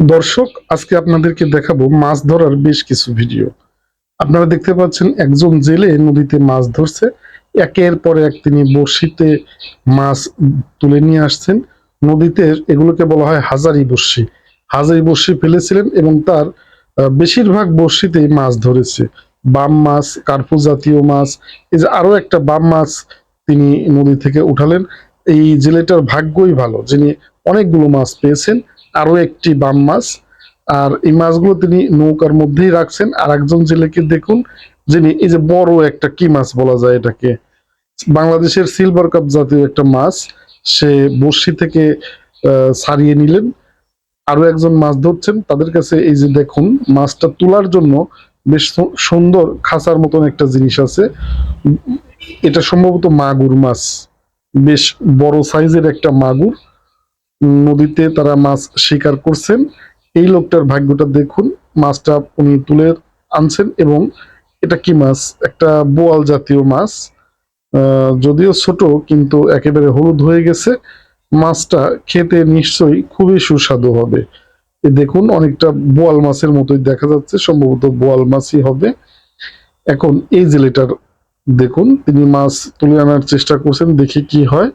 দর্শক, আজকে আপনাদেরকে দেখাবো মাছ ধরার বেশ কিছু ভিডিও। আপনারা দেখতে পাচ্ছেন, একজন জেলে নদীতে মাছ ধরছে। একের পর এক তিনি বড়শিতে মাছ তুলে নিয়ে আসছেন। নদীতে এগুলোকে বলা হয় হাজারি বড়শি। হাজারি বড়শি ফেলেছিলেন এবং তার বেশিরভাগ বড়শিতেই মাছ ধরেছে। বাম মাছ, কার্পু জাতীয় মাছ, এই যে আরও একটা বাম মাছ তিনি নদী থেকে উঠালেন। এই জেলেটার ভাগ্যই ভালো, যিনি অনেকগুলো মাছ পেয়েছেন আরও একটি বাম মাছ। আর এই মাছগুলো তিনি নৌকার মধ্যেই রাখছেন। আর একজন জেলেকে দেখুন, যিনি এই যে বড় একটা কি মাছ বলা যায় এটাকে, বাংলাদেশের সিলভার কাপ জাতীয় একটা মাছ, সে বড়শি থেকে ছাড়িয়ে নিলেন। আরও একজন মাছ ধরছেন, তাদের কাছে এই যে দেখুন, মাছটা তোলার জন্য বেশ সুন্দর খাঁচার মতন একটা জিনিস আছে। এটা সম্ভবত মাগুর মাছ, বেশ বড় সাইজের একটা মাগুর। নদীতে তারা মাছ শিকার করছেন। এই লোকটার ভাগ্যটা দেখুন, মাছটা উনি তুলে আনছেন এবং এটা কি মাছ? একটা বোয়াল জাতীয় মাছ। যদিও ছোট, কিন্তু একেবারে হলুদ হয়ে গেছে। মাছটা খেতে নিশ্চয়ই খুবই সুস্বাদু হবে। দেখুন, অনেকটা বোয়াল মাছের মতোই দেখা যাচ্ছে, সম্ভবত বোয়াল মাছই হবে। এখন এই জেলেটার দেখুন, তিনি মাছ তুলে আনার চেষ্টা করছেন, দেখি কি হয়।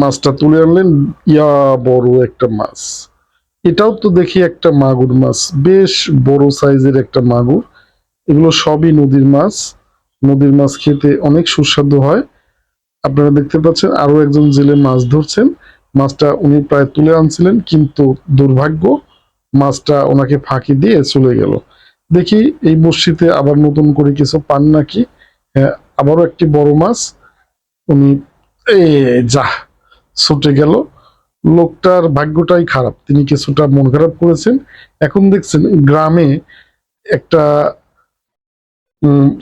মাছটা তুলে আনলেন। ইয়া বড় একটা মাছ। এটাও তো দেখি একটা মাগুর মাছ। বেশ বড় সাইজের একটা মাগুর। এগুলো সবই নদীর মাছ। নদীর মাছ খেতে অনেক সুস্বাদু হয়। আপনারা দেখতে পাচ্ছেন আরও একজন জেলে মাছ ধরছেন। মাছটা উনি প্রায় তুলে আনছিলেন, কিন্তু দুর্ভাগ্য মাছটা ওনাকে ফাঁকি দিয়ে চলে গেল। দেখি এই বর্ষিতে আবার নতুন করে কিছু পান নাকি? হ্যাঁ আবারও একটি বড় মাছ। উনি এ যা। ছুটে গেল। লোকটার ভাগ্যটাই খারাপ। তিনি কিছুটা মন খারাপ করেছেন। এখন দেখছেন গ্রামে একটা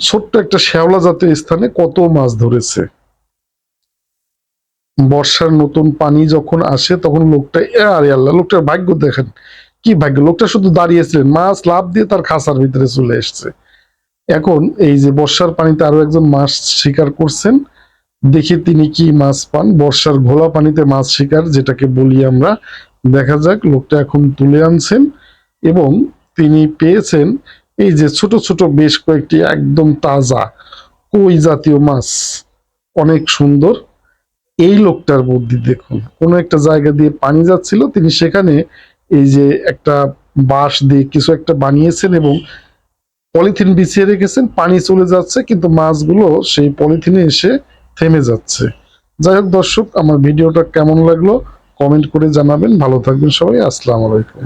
ছোট্ট একটা শ্যাওলা জাতীয় স্থানে কত মাছ ধরেছে। বর্ষার নতুন পানি যখন আসে, তখন লোকটা আরে আল্লাহ, লোকটার ভাগ্য দেখেন। কি ভাগ্য? লোকটা শুধু দাঁড়িয়েছিলেন মাছ লাভ দিয়ে তার খাঁচার ভিতরে চলে এসছে। এখন এই যে বর্ষার পানিতে আরও একজন মাছ শিকার করছেন। দেখি তিনি কি মাছ পান? বর্ষার ঘোলা পানিতে মাছ শিকার, যেটাকে বলি আমরা। দেখা যাক, লোকটা এখন তুলে আনছেন এবং তিনি পেয়েছেন এই যে ছোট ছোট বেশ কয়েকটি একদম তাজা কই জাতীয় মাছ। অনেক সুন্দর। এই লোকটার বুদ্ধি দেখুন। কোন একটা জায়গা দিয়ে পানি যাচ্ছিল, তিনি সেখানে এই যে একটা বাঁশ দিয়ে কিছু একটা বানিয়েছেন এবং পলিথিন বিছিয়ে রেখেছেন। পানি চলে যাচ্ছে, কিন্তু মাছগুলো সেই পলিথিনে এসে থেমে যাচ্ছে। যাই হোক দর্শক, আমার ভিডিওটা কেমন লাগল? কমেন্ট করে জানাবেন। ভালো থাকবেন সবাই। আসসালামু আলাইকুম।